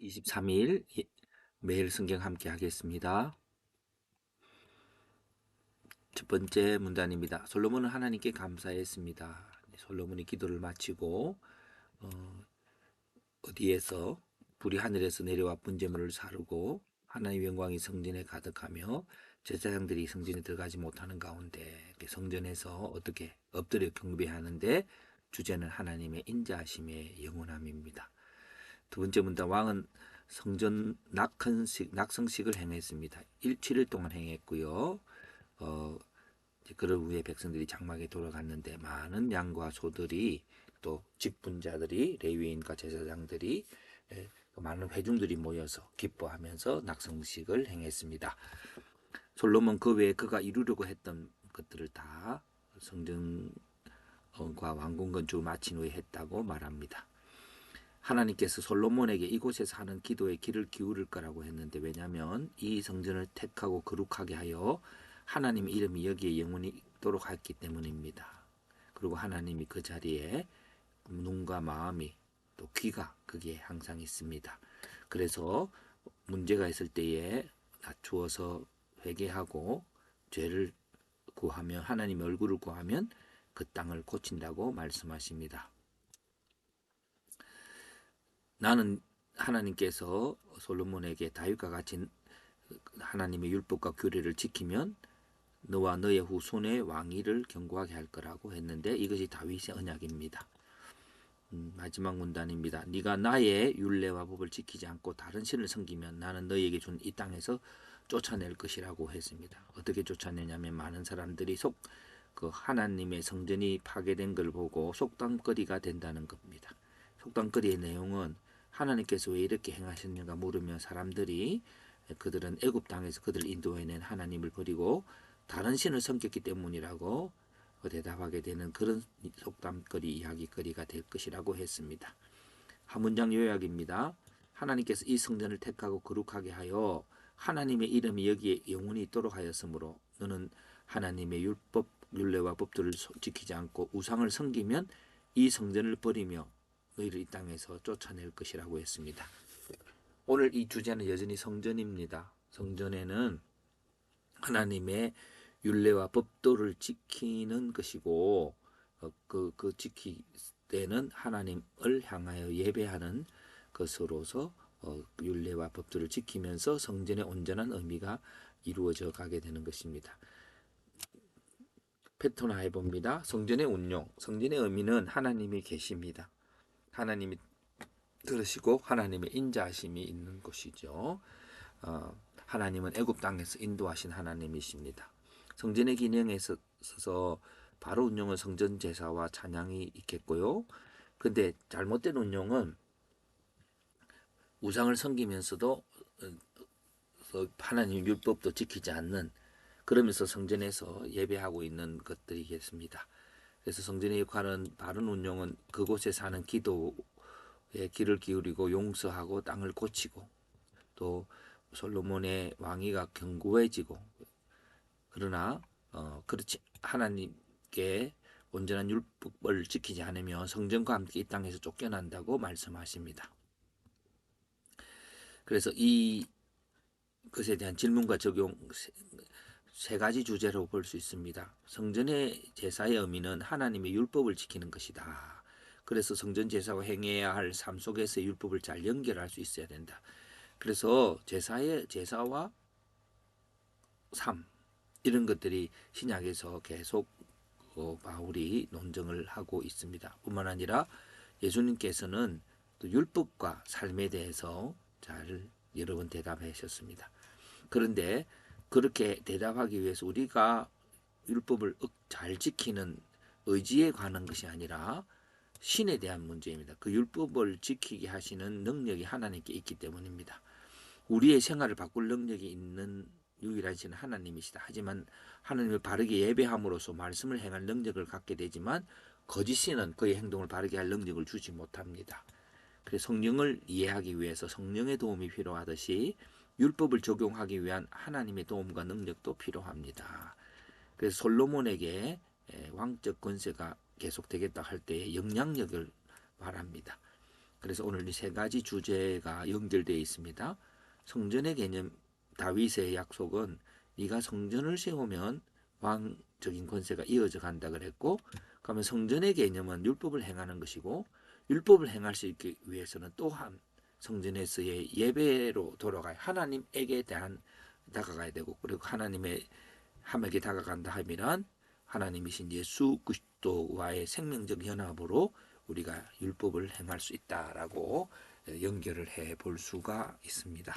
23일 매일 성경 함께 하겠습니다. 첫 번째 문단입니다. 솔로몬은 하나님께 감사했습니다. 솔로몬이 기도를 마치고 어, 어디에서 불이 하늘에서 내려와 분재물을 사르고 하나님 영광이 성전에 가득하며 제사장들이 성전에 들어가지 못하는 가운데 성전에서 어떻게 엎드려 경배하는데 주제는 하나님의 인자하심의 영원함입니다. 두 번째 문단 왕은 성전 낙헌식 낙성식을 행했습니다. 1, 7일 동안 행했고요. 어, 그를 후에 백성들이 장막에 돌아갔는데 많은 양과 소들이 또 직분자들이 레위인과 제사장들이 예, 많은 회중들이 모여서 기뻐하면서 낙성식을 행했습니다. 솔로몬 그 외에 그가 이루려고 했던 것들을 다 성전과 왕궁 건축을 마친 후에 했다고 말합니다. 하나님께서 솔로몬에게 이곳에서 하는 기도에 귀를 기울일 거라고 했는데 왜냐하면 이 성전을 택하고 거룩하게 하여 하나님 이름이 여기에 영원히 있도록 했기 때문입니다. 그리고 하나님이 그 자리에 눈과 마음이 또 귀가 거기에 항상 있습니다. 그래서 문제가 있을 때에 낮추어서 회개하고 죄를 구하며 하나님의 얼굴을 구하면 그 땅을 고친다고 말씀하십니다. 나는 하나님께서 솔로몬에게 다윗과 같이 하나님의 율법과 규례를 지키면 너와 너의 후손의 왕위를 견고하게 할 거라고 했는데 이것이 다윗의 언약입니다. 음, 마지막 문단입니다. 네가 나의 율례와 법을 지키지 않고 다른 신을 섬기면 나는 너에게 준 이 땅에서 쫓아낼 것이라고 했습니다. 어떻게 쫓아내냐면 많은 사람들이 속 그 하나님의 성전이 파괴된 걸 보고 속담거리가 된다는 겁니다. 속담거리의 내용은 하나님께서 왜 이렇게 행하셨는가 물으며 사람들이 그들은 애굽 땅에서 그들을 인도해낸 하나님을 버리고 다른 신을 섬겼기 때문이라고 대답하게 되는 그런 속담거리 이야기거리가 될 것이라고 했습니다. 한 문장 요약입니다. 하나님께서 이 성전을 택하고 거룩하게 하여 하나님의 이름이 여기에 영원히 있도록 하였으므로 너는 하나님의 율법 율례와 법들을 지키지 않고 우상을 섬기면 이 성전을 버리며 너희를 이 땅에서 쫓아낼 것이라고 했습니다. 오늘 이 주제는 여전히 성전입니다. 성전에는 하나님의 율례와 법도를 지키는 것이고 어, 그, 그 지키 때는 하나님을 향하여 예배하는 것으로서 어, 율례와 법도를 지키면서 성전의 온전한 의미가 이루어져 가게 되는 것입니다. 패턴화 해봅니다. 성전의 운용, 성전의 의미는 하나님이 계십니다. 하나님이 들으시고 하나님의 인자하심이 있는 곳이죠. 어, 하나님은 애굽 땅에서 인도하신 하나님이십니다. 성전의 기능에 있어서 바로 운영은 성전 제사와 찬양이 있겠고요. 근데 잘못된 운영은 우상을 섬기면서도 어, 하나님 율법도 지키지 않는 그러면서 성전에서 예배하고 있는 것들이겠습니다. 그래서 성전의 역할은 바른 운영은 그곳에 사는 기도에 귀를 기울이고 용서하고 땅을 고치고 또 솔로몬의 왕위가 견고해지고 그러나 어 그렇지 하나님께 온전한 율법을 지키지 않으면 성전과 함께 이 땅에서 쫓겨난다고 말씀하십니다. 그래서 이 것에 대한 질문과 적용 세, 세 가지 주제로 볼 수 있습니다. 성전의 제사의 의미는 하나님의 율법을 지키는 것이다. 그래서 성전 제사와 행해야 할 삶 속에서의 율법을 잘 연결할 수 있어야 된다. 그래서 제사의 제사와 삶 이런 것들이 신약에서 계속 어, 바울이 논증을 하고 있습니다. 뿐만 아니라 예수님께서는 또 율법과 삶에 대해서 잘 여러 번 대답하셨습니다. 그런데 그렇게 대답하기 위해서 우리가 율법을 잘 지키는 의지에 관한 것이 아니라 신에 대한 문제입니다. 그 율법을 지키게 하시는 능력이 하나님께 있기 때문입니다. 우리의 생활을 바꿀 능력이 있는 유일하신 하나님이시다. 하지만 하나님을 바르게 예배함으로써 말씀을 행할 능력을 갖게 되지만 거짓 신은 그의 행동을 바르게 할 능력을 주지 못합니다. 그래서 성령을 이해하기 위해서 성령의 도움이 필요하듯이 율법을 적용하기 위한 하나님의 도움과 능력도 필요합니다. 그래서 솔로몬에게 왕적 권세가 계속되겠다 할 때의 영향력을 말합니다. 그래서 오늘 이 세 가지 주제가 연결되어 있습니다. 성전의 개념 다윗의 약속은 네가 성전을 세우면 왕적인 권세가 이어져 간다 그랬고 그러면 성전의 개념은 율법을 행하는 것이고 율법을 행할 수 있기 위해서는 또한 성전에서의 예배로 돌아가야 하나님에게 대한 다가가야 되고 그리고 하나님의 함에게 다가간다 하면 하나님이신 예수 그리스도와의 생명적 연합으로 우리가 율법을 행할 수 있다라고 연결을 해 볼 수가 있습니다.